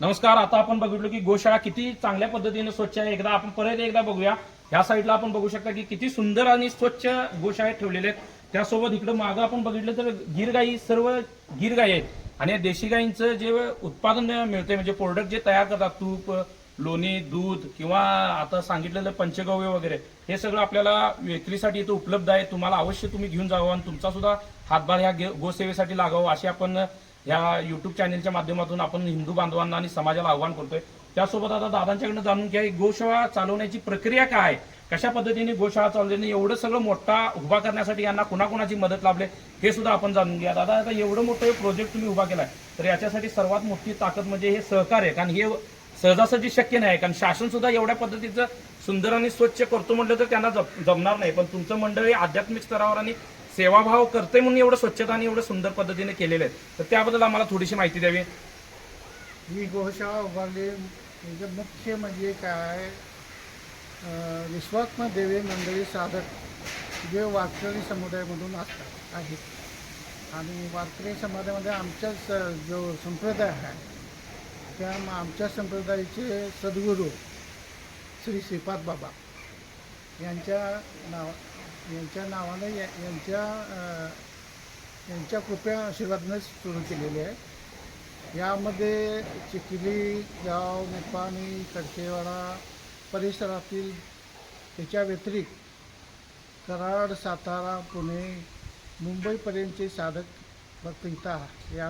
नमस्कार. आता आपण बघितलो की गोशाळा किती चांगल्या पद्धतीने स्वच्छ आहे. एकदा आपण परत एकदा बघूया. ह्या साईडला आपण बघू शकता की किती सुंदर आणि स्वच्छ गोशाळा ठेवलेले आहेत. त्यासोबत इकडे मागं आपण बघितलं तर गिर गाई सर्व गिर गाई आहेत. आणि या देशी गायींचं जे उत्पादन मिळते म्हणजे प्रोडक्ट जे तयार करतात तूप लोणी दूध किंवा आता सांगितलेलं पंचगव्य वगैरे हे सगळं आपल्याला विक्रीसाठी इथं उपलब्ध आहे. तुम्हाला अवश्य तुम्ही घेऊन जावं आणि तुमचा सुद्धा हातभार ह्या गोसेवेसाठी लागावं अशी आपण या यूट्यूब चॅनेलच्या माध्यमातून आपण हिंदू बांधवांना आणि समाजाला आव्हान करतोय. त्यासोबत आता दादांच्याकडनं जाणून घ्या गोशाळा चालवण्याची प्रक्रिया काय आहे? कशा पद्धतीने गोशाळा चालवली एवढं सगळं मोठा उभा करण्यासाठी यांना कुणाकुणाची मदत लाभले हे सुद्धा आपण जाणून घ्या. दादा आता एवढं मोठं प्रोजेक्ट तुम्ही उभा केलाय तर याच्यासाठी सर्वात मोठी ताकद म्हणजे हे सहकार्य कारण हे सहजासहजी शक्य नाही कारण शासन सुद्धा एवढ्या पद्धतीचं सुंदर आणि स्वच्छ करतो म्हटलं तर त्यांना जमणार नाही. पण तुमचं मंडळ हे आध्यात्मिक स्तरावर आणि सेवाभाव करते म्हणून एवढं स्वच्छता आणि एवढं सुंदर पद्धतीने केलेलं आहे तर त्याबद्दल आम्हाला थोडीशी माहिती द्यावी. ही गोशाळा उभारली. म्हणजे मुख्य म्हणजे काय? विश्वात्मा विश्वात्म देवी मंडळी साधक जे वारकरी समुदायामधून असतात आहेत. आणि वारकरी समाजामध्ये आमच्या स जो संप्रदाय आहे त्या आमच्या संप्रदायाचे सद्गुरू श्री श्रीपाद बाबा यांच्या नाव यांच्या नावाने या- यांच्या यांच्या कृपया आशीर्वादनं सुरू केलेली आहे. यामध्ये चिखली गाव निपाणी कडकेवाडा परिसरातील त्याच्या व्यतिरिक्त कराड सातारा पुणे मुंबईपर्यंतचे साधक फक्त या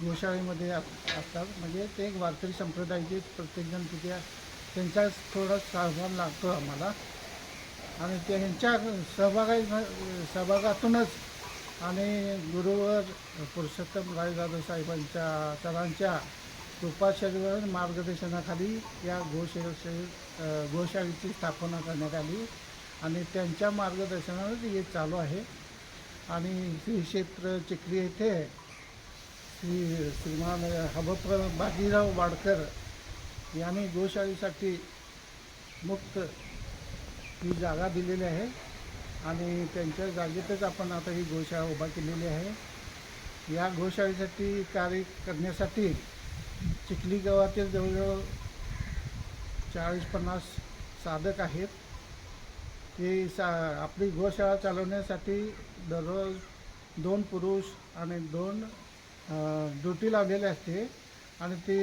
गोशाळेमध्ये असतात. म्हणजे ते एक वारकरी संप्रदायाचे प्रत्येकजण तिथे त्यांचा थोडा सहभाग लागतो आम्हाला. आणि ते ह्यांच्या सहभागा सहभागातूनच आणि गुरुवर पुरुषोत्तम राय जाधव साहेबांच्या सरांच्या कृपाशरीवर मार्गदर्शनाखाली या गोशे गोशाळेची स्थापना करण्यात आली आणि त्यांच्या मार्गदर्शनावर हे चालू आहे. आणि श्री क्षेत्र चिखली येथे श्री श्रीमान हबप बाजीराव वाडकर यांनी गोशाळेसाठी मुक्त ही जागा दिलेली आहे आणि त्यांच्या जागेतच आपण आता ही गोशाळा उभा केलेली आहे. या गोशाळेसाठी कार्य करण्यासाठी चिखली गावातील जवळजवळ चाळीस पन्नास साधक आहेत. ते सा आपली गोशाळा चालवण्यासाठी दररोज दोन पुरुष आणि दोन ड्युटी लावलेले असते. आणि ते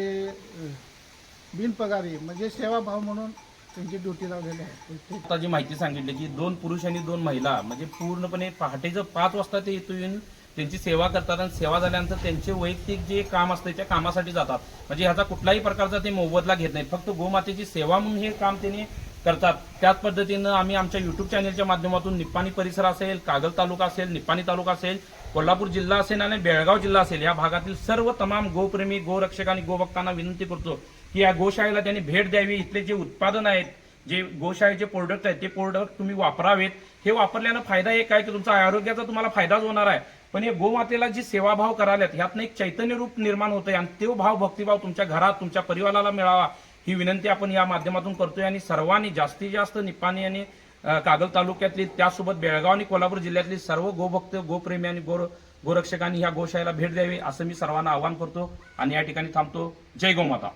बिनपगारी म्हणजे सेवाभाव म्हणून त्यांची ड्युटी लावलेली आहे. आता जी माहिती सांगितली की दोन पुरुष आणि दोन महिला म्हणजे पूर्णपणे पहाटेचं पाच वाजता ते इथून येऊन त्यांची सेवा करतात आणि सेवा झाल्यानंतर त्यांचे वैयक्तिक जे काम असते त्या कामासाठी जातात. म्हणजे ह्याचा कुठलाही प्रकारचा ते मोबदला घेत नाही फक्त गोमातेची सेवा म्हणून हे काम त्यांनी करतात. त्याच पद्धतीनं आम्ही आमच्या युट्यूब चॅनलच्या माध्यमातून निप्पाणी परिसर असेल कागल तालुका असेल निप्पाणी तालुका असेल कोल्हापूर जिल्हा असेल आणि बेळगाव जिल्हा असेल या भागातील सर्व तमाम गोप्रेमी गोरक्षक आणि गोभक्तांना विनंती करतो की या गोशाळेला त्यांनी भेट द्यावी इथले जे उत्पादन आहेत जे गोशाळेचे प्रोडक्ट आहेत ते प्रोडक्ट तुम्ही वापरावेत. हे वापरल्यानं फायदा एक आहे की तुमचा आरोग्याचा तुम्हाला फायदाच होणार आहे. पण हे गोमातेला जी सेवाभाव करायलात ह्यातनं एक चैतन्य रूप निर्माण होतंय आणि तो भाव भक्तिभाव तुमच्या घरात तुमच्या परिवाराला मिळावा ही विनंती आपण या माध्यमातून करतोय. आणि सर्वांनी जास्तीत जास्त निपाणी आणि कागल तालुक्यातली त्यासोबत बेळगाव आणि कोल्हापूर जिल्ह्यातली सर्व गोभक्त गोप्रेमी आणि गो गोरक्षकांनी ह्या गोशाळेला भेट द्यावी असं मी सर्वांना आवाहन करतो. आणि या ठिकाणी थांबतो. जय गोमाता.